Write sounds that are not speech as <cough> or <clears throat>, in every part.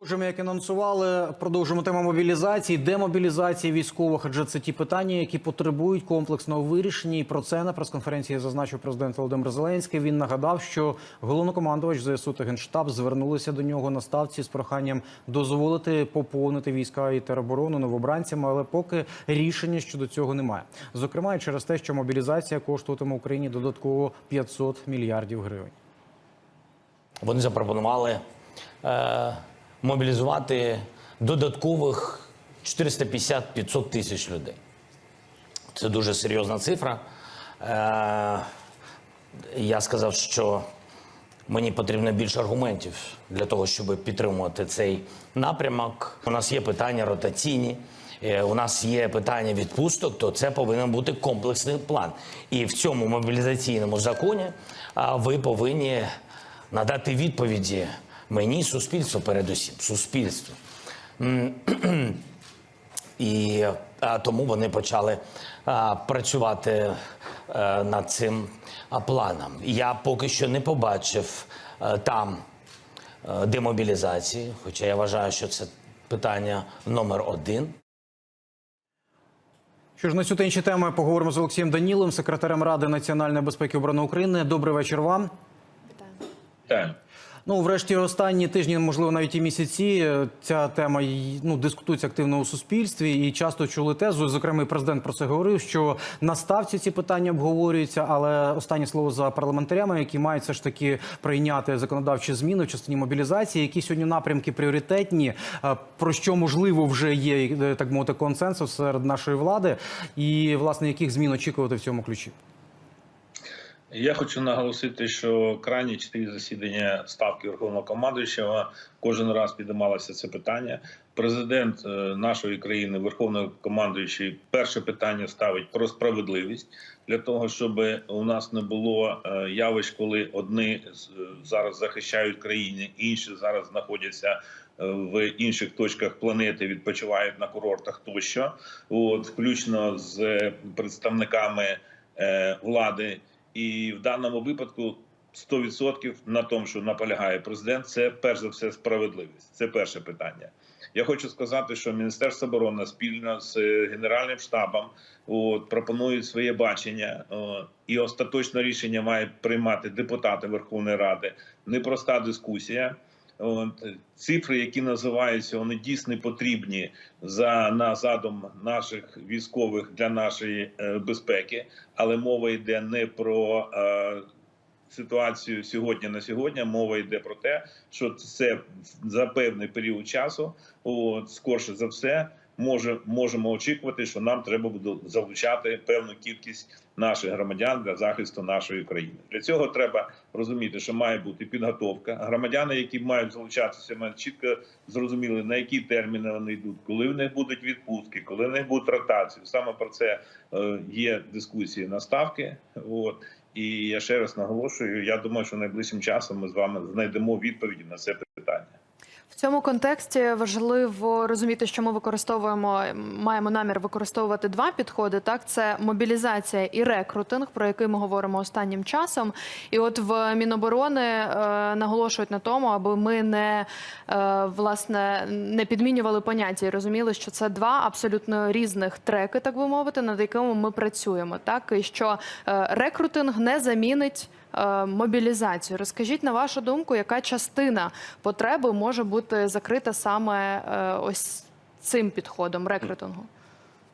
Отже, ми, як анонсували, продовжимо тему мобілізації, демобілізації військових, адже це ті питання, які потребують комплексного вирішення. І про це на прес-конференції зазначив президент Володимир Зеленський. Він нагадав, що головнокомандувач ЗСУ та генштаб звернулися до нього на ставці з проханням дозволити поповнити війська і тероборону новобранцями, але поки рішення щодо цього немає. Зокрема, і через те, що мобілізація коштуватиме Україні додатково 500 мільярдів гривень. Вони запропонували е, мобілізувати додаткових 450-500 тисяч людей. Це дуже серйозна цифра. Е, я сказав, що мені потрібно більше аргументів для того, щоб підтримувати цей напрямок. У нас є питання ротаційні. е, У нас є питання відпусток, то це повинен бути комплексний план. І в цьому мобілізаційному законі ви повинні надати відповіді мені, суспільству, передусім, суспільству. М, <clears throat> І а, тому вони почали а, працювати а, над цим а, планом. Я поки що не побачив а, там а, демобілізації, хоча я вважаю, що це питання номер один. Що ж на цю та інші теми поговоримо з Олексієм Даніловим, секретарем Ради національної безпеки і оборони України. Добрий вечір вам. Так. Ну, врешті, останні тижні, можливо, навіть і місяці, е, ця тема ну, дискутується активно у суспільстві і часто чули тезу. Зокрема, президент про це говорив, що на ставці ці питання обговорюються, але останнє слово за парламентарями, які мають все ж таки прийняти законодавчі зміни в частині мобілізації. Які сьогодні напрямки пріоритетні, е, про що можливо вже є е, так мовити консенсус серед нашої влади, і власне яких змін очікувати в цьому ключі. Я хочу наголосити, що крайні чотири засідання ставки Верховного командуючого кожен раз підіймалося це питання. Президент е, нашої країни, Верховний командуючий, перше питання ставить про справедливість для того, щоб у нас не було е, явищ, коли одні з- зараз захищають країни, інші зараз знаходяться е, в інших точках планети, відпочивають на курортах тощо, от включно з представниками е, влади. І в даному випадку 100% на тому, що наполягає президент, це перш за все справедливість. Це перше питання. Я хочу сказати, що Міністерство оборони спільно з е, Генеральним штабом от, пропонують своє бачення, о, і остаточне рішення має приймати депутати Верховної Ради. Непроста дискусія. Цифри, які називаються, вони дійсно потрібні за на задум наших військових для нашої е, безпеки, але мова йде не про е, ситуацію сьогодні на сьогодні. Мова йде про те, що це за певний період часу, от, скорше за все, може можемо очікувати, що нам треба буде залучати певну кількість наших громадян для захисту нашої країни. Для цього треба розуміти, що має бути підготовка. Громадяни, які мають залучатися, мають чітко зрозуміли на які терміни вони йдуть, коли в них будуть відпустки, коли в них будуть ротації. Саме про це е, є дискусії на ставки. От і я ще раз наголошую. Я думаю, що найближчим часом ми з вами знайдемо відповіді на це. В цьому контексті важливо розуміти, що ми використовуємо, маємо намір використовувати два підходи. Так, це мобілізація і рекрутинг, про який ми говоримо останнім часом. І от в Міноборони е, наголошують на тому, аби ми не е, власне не підмінювали поняття і розуміли, що це два абсолютно різних треки, так би мовити, над якими ми працюємо. Так і що е, рекрутинг не замінить мобілізацію. Розкажіть на вашу думку, яка частина потреби може бути закрита саме е, ось цим підходом рекрутингу?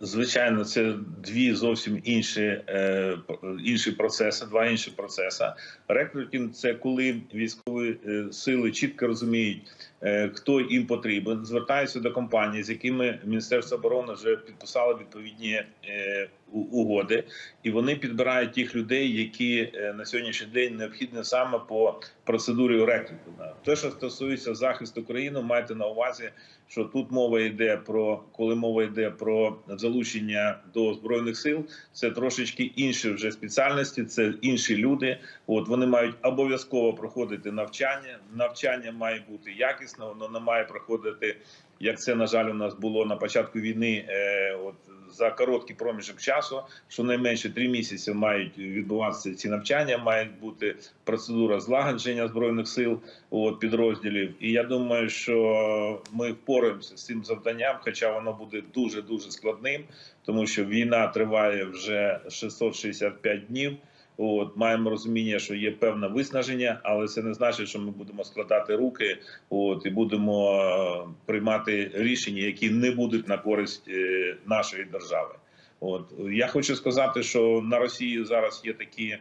Звичайно, це дві зовсім інші е, інші процеси, два інші процеси. Рекрутинг – це коли військові е, сили чітко розуміють, е, хто їм потрібен, звертаються до компаній, з якими Міністерство оборони вже підписало відповідні е, угоди, і вони підбирають тих людей, які е, на сьогоднішній день необхідні саме по процедурі рекрутингу. Те, що стосується захисту країни, майте на увазі, що тут мова йде про коли мова йде про залучення до збройних сил, це трошечки інші вже спеціальності, це інші люди. От вони мають обов'язково проходити навчання. Навчання має бути якісне. Якісно, воно не має проходити, як це на жаль у нас було на початку війни. Е, от за короткий проміжок часу, що найменше три місяці мають відбуватися ці навчання, має бути процедура злагодження збройних сил от, підрозділів. І я думаю, що ми впораємося з цим завданням, хоча воно буде дуже дуже складним, тому що війна триває вже 665 днів. От маємо розуміння, що є певне виснаження, але це не значить, що ми будемо складати руки, от і будемо е, приймати рішення, які не будуть на користь е, нашої держави. От я хочу сказати, що на Росії зараз є такі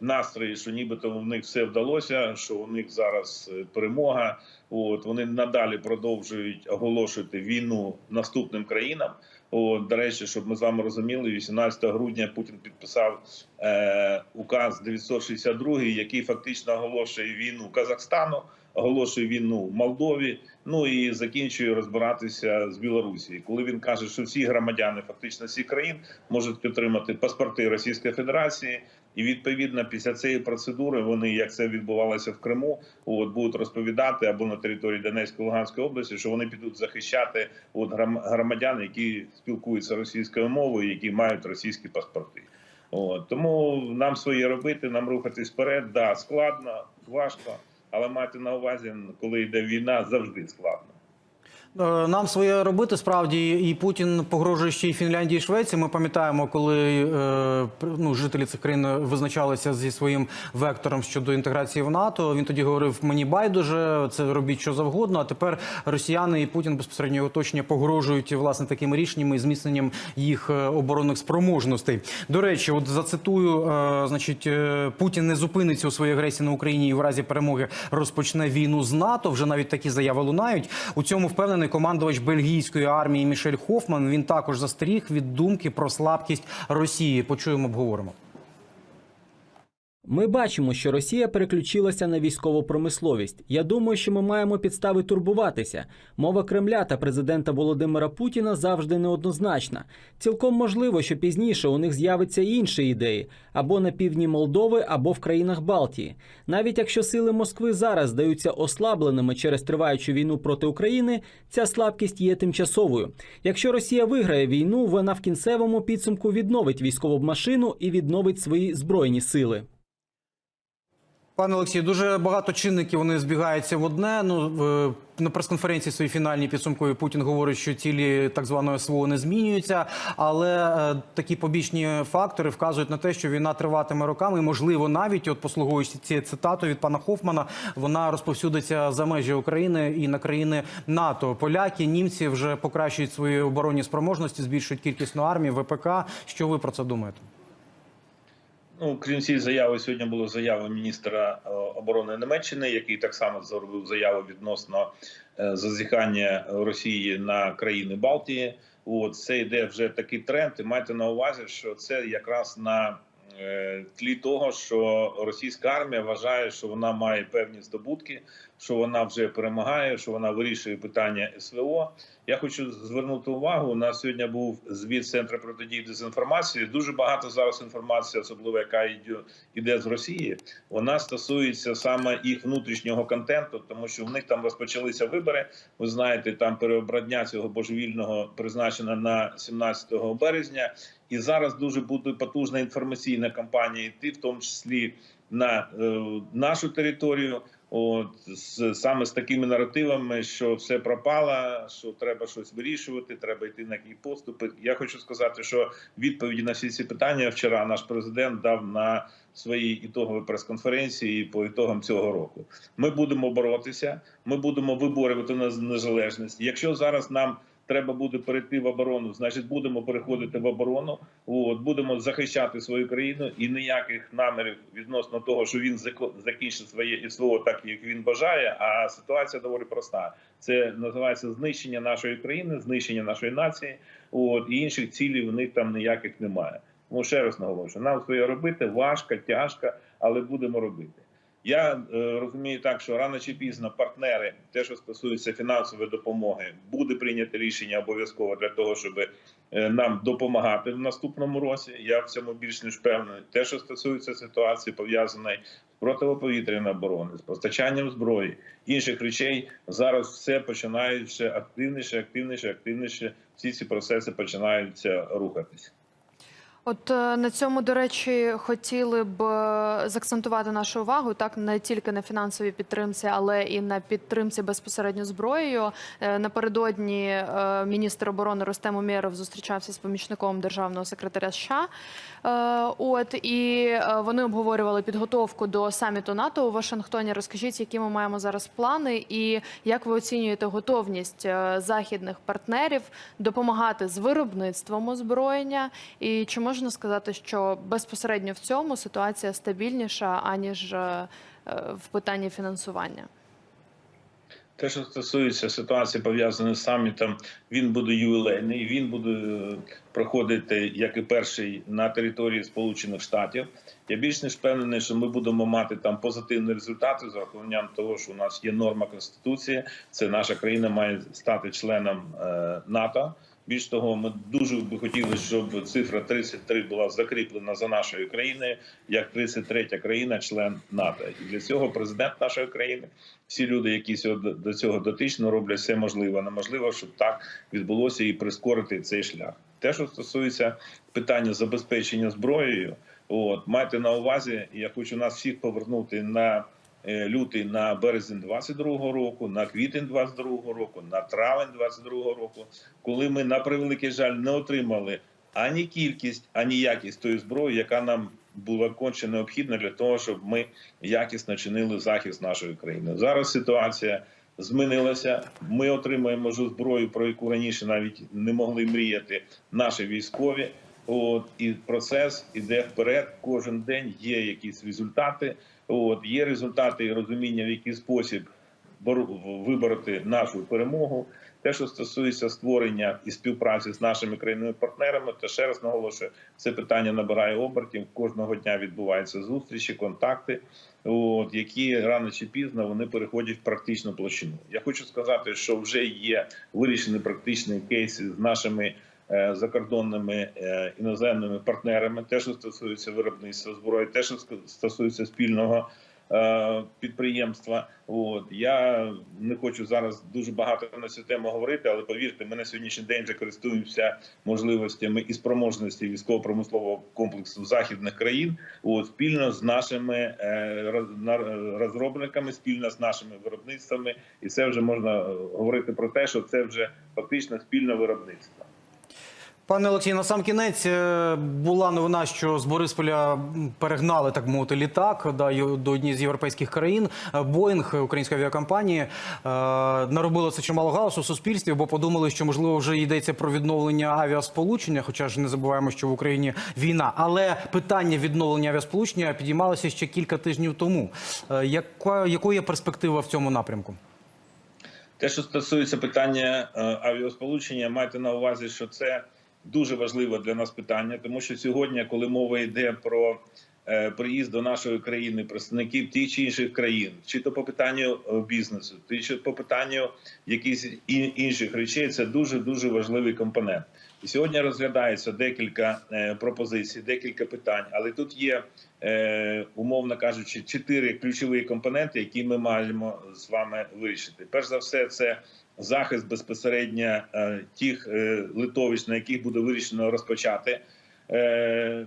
настрої, що нібито в них все вдалося, що у них зараз е, перемога. От вони надалі продовжують оголошувати війну наступним країнам. От, до речі, щоб ми з вами розуміли, 18 грудня Путін підписав е, указ 962, який фактично оголошує війну Казахстану, оголошує війну Молдові. Ну і закінчує розбиратися з Білорусі. Коли він каже, що всі громадяни, фактично всі країн, можуть отримати паспорти Російської Федерації, і відповідно після цієї процедури вони, як це відбувалося в Криму, от будуть розповідати або на території Донецької Луганської області, що вони підуть захищати от громадян, які спілкуються російською мовою, які мають російські паспорти. От тому нам своє робити, нам рухатись вперед. Да, складно, важко, але мати на увазі, коли йде війна, завжди складно. Е, Нам своє робити справді, і Путін погрожує ще й Фінляндії і Швеції. Ми пам'ятаємо, коли е, ну, жителі цих країн визначалися зі своїм вектором щодо інтеграції в НАТО. Він тоді говорив: мені байдуже, це робіть що завгодно. А тепер росіяни і Путін безпосередньо його оточення погрожують власне такими рішеннями і зміцненням їх е, оборонних спроможностей. До речі, от зацитую, значить, Путін не зупиниться у своїй агресії на Україні і в разі перемоги розпочне війну з НАТО. Вже навіть такі заяви лунають. У цьому впевнений командувач бельгійської армії Мішель Хофман. Він також застеріг від думки про слабкість Росії. Почуємо, обговоримо. Ми бачимо, що Росія переключилася на військову промисловість. Я думаю, що ми маємо підстави турбуватися. Мова Кремля та президента Володимира Путіна завжди неоднозначна. Цілком можливо, що пізніше у них з'явиться інші ідеї або на півдні Молдови, або в країнах Балтії. Навіть якщо сили Москви зараз здаються ослабленими через триваючу війну проти України, ця слабкість є тимчасовою. Якщо Росія виграє війну, вона в кінцевому підсумку відновить військову машину і відновить свої збройні сили. Пане Олексію, дуже багато чинників вони збігаються в одне. Ну на прес-конференції своїй фінальній підсумкові Путін говорить, що цілі так званої СВО не змінюються, але е, такі побічні фактори вказують на те, що війна триватиме роками. І, можливо, навіть от послугуючись цією цитатою від пана Хофмана, вона розповсюдиться за межі України і на країни НАТО. Поляки, німці вже покращують свої оборонні спроможності, збільшують кількісну армію, ВПК. Що ви про це думаєте? Ну, крім цієї заяви, сьогодні була заява міністра е, оборони Німеччини, який так само зробив заяву відносно е, зазіхання Росії на країни Балтії. От це йде вже такий тренд. І майте на увазі, що це якраз на е, тлі того, що російська армія вважає, що вона має певні здобутки, що вона вже перемагає, що вона вирішує питання СВО. Я хочу звернути увагу. У нас сьогодні був звіт центру протидії дезінформації. Дуже багато зараз інформації, особливо яка йде, з Росії. Вона стосується саме їх внутрішнього контенту, тому що в них там розпочалися вибори. Ви знаєте, там переобрання цього божевільного призначено на 17 березня. І зараз дуже буде потужна інформаційна кампанія йти, в тому числі на е, нашу територію. От з саме з такими наративами, що все пропало, що треба щось вирішувати, треба йти на які поступи. Я хочу сказати, що відповіді на всі ці питання вчора наш президент дав на своїй ітоговій прес-конференції по ітогам цього року. Ми будемо боротися, ми будемо виборювати на незалежність. Якщо зараз нам треба буде перейти в оборону, значить будемо переходити в оборону. От будемо захищати свою країну і ніяких намірів відносно того, що він закінчить своє СВО так, як він бажає. А ситуація доволі проста. Це називається знищення нашої країни, знищення нашої нації. От і інших цілей в них там ніяких немає. Тому ще раз наголошую, нам своє робити важко, тяжко, але будемо робити. Я е, розумію так, що рано чи пізно партнери, те, що стосується фінансової допомоги, буде прийнято рішення обов'язково для того, щоб е, нам допомагати в наступному році. Я в цьому більш ніж певний. Те, що стосується ситуації, пов'язаної з протиповітряної оборони, з постачанням зброї, інших речей зараз все починає ще активніше, активніше, активніше. Всі ці процеси починаються рухатись. От е, на цьому, до речі, хотіли б е, заакцентувати нашу увагу так не тільки на фінансовій підтримці, але і на підтримці безпосередньо зброєю. Е, Напередодні міністр оборони Рустем Умєров зустрічався з помічником державного секретаря США. От і вони обговорювали підготовку до саміту НАТО у Вашингтоні. Розкажіть, які ми маємо зараз плани, і як ви оцінюєте готовність західних партнерів допомагати з виробництвом озброєння? І чи можна сказати, що безпосередньо в цьому ситуація стабільніша аніж е, е, в питанні фінансування? Те, що стосується ситуації пов'язаної з самітом, він буде ювілейний. Він буде е, проходити як і перший на території Сполучених Штатів. Я більш ніж впевнений, що ми будемо мати там позитивні результати з урахуванням того, що у нас є норма конституції. Це наша країна має стати членом НАТО. Більш того, ми дуже би хотіли, щоб цифра 33 була закріплена за нашою країною як 33-я країна, член НАТО. І для цього президент нашої країни, всі люди, які до цього дотично, роблять все можливе, неможливо, щоб так відбулося і прискорити цей шлях. Те, що стосується питання забезпечення зброєю, от майте на увазі, я хочу нас всіх повернути на лютий на березень 22-го року, на квітень 22-го року, на травень 22-го року, коли ми на превеликий жаль не отримали ані кількість, ані якість тої зброї, яка нам була конче необхідна для того, щоб ми якісно чинили захист нашої країни. Зараз ситуація змінилася. Ми отримуємо вже зброю, про яку раніше навіть не могли мріяти наші військові. От і процес іде вперед. Кожен день є якісь результати. От є результати і розуміння, в який спосіб вибороти нашу перемогу. Те, що стосується створення і співпраці з нашими країнами партнерами, то ще раз наголошую, це питання набирає обертів. Кожного дня відбуваються зустрічі, контакти, от які рано чи пізно вони переходять в практичну площину. Я хочу сказати, що вже є вирішені практичні кейси з нашими закордонними е, іноземними партнерами. Те, що стосується виробництва зброї, те, що стосується спільного е, підприємства. От я не хочу зараз дуже багато на цю тему говорити, але повірте, ми на сьогоднішній день вже користуємося можливостями і спроможності військово-промислового комплексу західних країн. От спільно з нашими е, розробниками, спільно з нашими виробництвами, і це вже можна е, говорити про те, що це вже фактично спільне виробництво. Пане Олексій, на сам кінець е, була новина, що з Борисполя перегнали так мовити літак да, до однієї з європейських країн. Е, Боїнг української авіакомпанії е, наробило це чимало галасу в суспільстві, бо подумали, що можливо вже йдеться про відновлення авіасполучення. Хоча ж не забуваємо, що в Україні війна. Але питання відновлення авіасполучення підіймалося ще кілька тижнів тому. Е, Яка якою є перспектива в цьому напрямку? Те, що стосується питання е, авіасполучення, майте на увазі, що це дуже важливе для нас питання, тому що сьогодні, коли мова йде про е, приїзд до нашої країни представників тих чи інших країн, чи то по питанню е, бізнесу, чи по питанню якихось інших речей, це дуже дуже важливий компонент. І сьогодні розглядається декілька е, пропозицій, декілька питань, але тут є, умовно кажучи, чотири ключові компоненти, які ми маємо з вами вирішити. Перш за все, це захист безпосередньо е, тих е, литовищ, на яких буде вирішено розпочати е,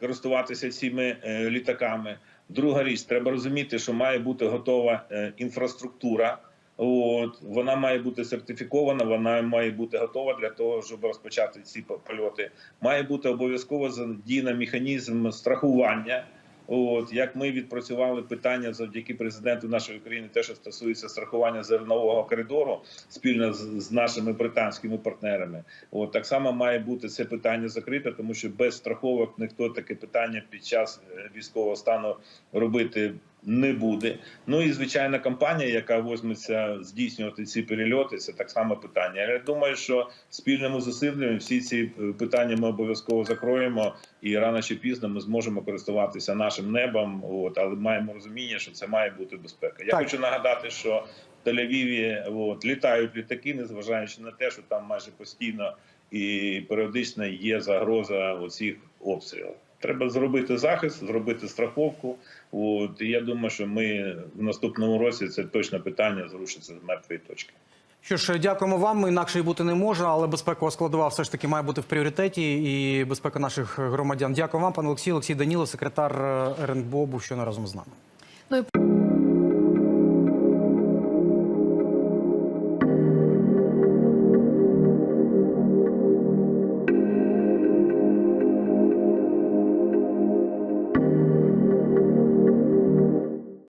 користуватися цими літаками. Друга річ, треба розуміти, що має бути готова інфраструктура. От вона має бути сертифікована, вона має бути готова для того, щоб розпочати ці польоти. Має бути обов'язково задіяна механізм страхування. От як ми відпрацювали питання завдяки президенту нашої країни, те, що стосується страхування зернового коридору спільно з, з нашими британськими партнерами. От так само має бути це питання закрите, тому що без страховок ніхто таке питання під час е, військового стану робити не буде. Ну і звичайна компанія, яка возьметься здійснювати ці перельоти, це так само питання. Я думаю, що спільними зусиллями всі ці е, питання ми обов'язково закроємо, і рано чи пізно ми зможемо користуватися нашим небом. От але маємо розуміння, що це має бути безпека. Я Так. хочу нагадати, що в Тель-Авіві от, літають літаки, незважаючи на те, що там майже постійно і періодично є загроза оцих обстрілів. Треба зробити захист, зробити страховку. От і я думаю, що ми в наступному році це точно питання зрушиться з мертвої точки. Що ж, дякуємо вам. Інакше й бути не може, але безпекова складова все ж таки має бути в пріоритеті і безпека наших громадян. Дякую вам, пан Олексій. Олексій Данілов, секретар е, РНБО, був щойно разом з нами. Ну і